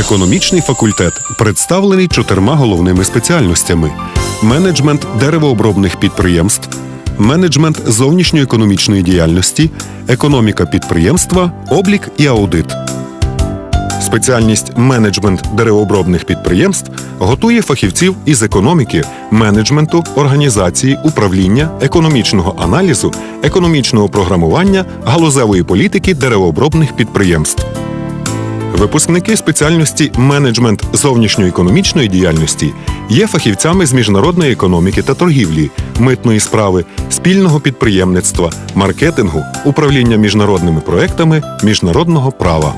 Економічний факультет представлений чотирма головними спеціальностями: менеджмент деревообробних підприємств, менеджмент зовнішньоекономічної діяльності, економіка підприємства, облік і аудит. Спеціальність менеджмент деревообробних підприємств готує фахівців із економіки, менеджменту, організації, управління, економічного аналізу, економічного програмування, галузевої політики деревообробних підприємств. Випускники спеціальності менеджмент зовнішньоекономічної діяльності є фахівцями з міжнародної економіки та торгівлі, митної справи, спільного підприємництва, маркетингу, управління міжнародними проектами, міжнародного права.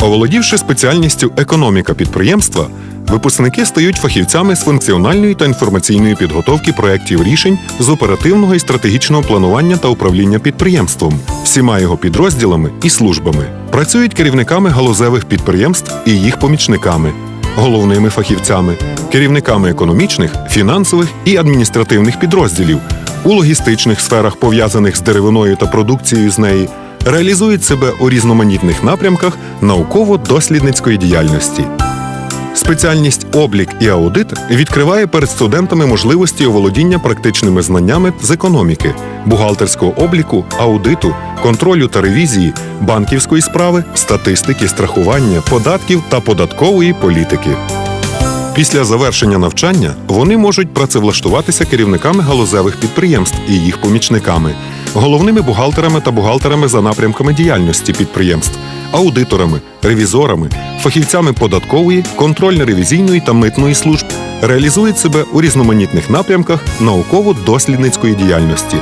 Оволодівши спеціальністю економіка підприємства, випускники стають фахівцями з функціональної та інформаційної підготовки проєктів рішень з оперативного і стратегічного планування та управління підприємством, всіма його підрозділами і службами. Працюють керівниками галузевих підприємств і їх помічниками, головними фахівцями, керівниками економічних, фінансових і адміністративних підрозділів у логістичних сферах, пов'язаних з деревиною та продукцією з неї реалізують себе у різноманітних напрямках науково-дослідницької діяльності. Спеціальність облік і аудит відкриває перед студентами можливості оволодіння практичними знаннями з економіки, бухгалтерського обліку, аудиту, контролю та ревізії, банківської справи, статистики, страхування, податків та податкової політики. Після завершення навчання вони можуть працевлаштуватися керівниками галузевих підприємств і їх помічниками, головними бухгалтерами та бухгалтерами за напрямками діяльності підприємств, аудиторами, ревізорами, фахівцями податкової, контрольно-ревізійної та митної служб, реалізують себе у різноманітних напрямках науково-дослідницької діяльності.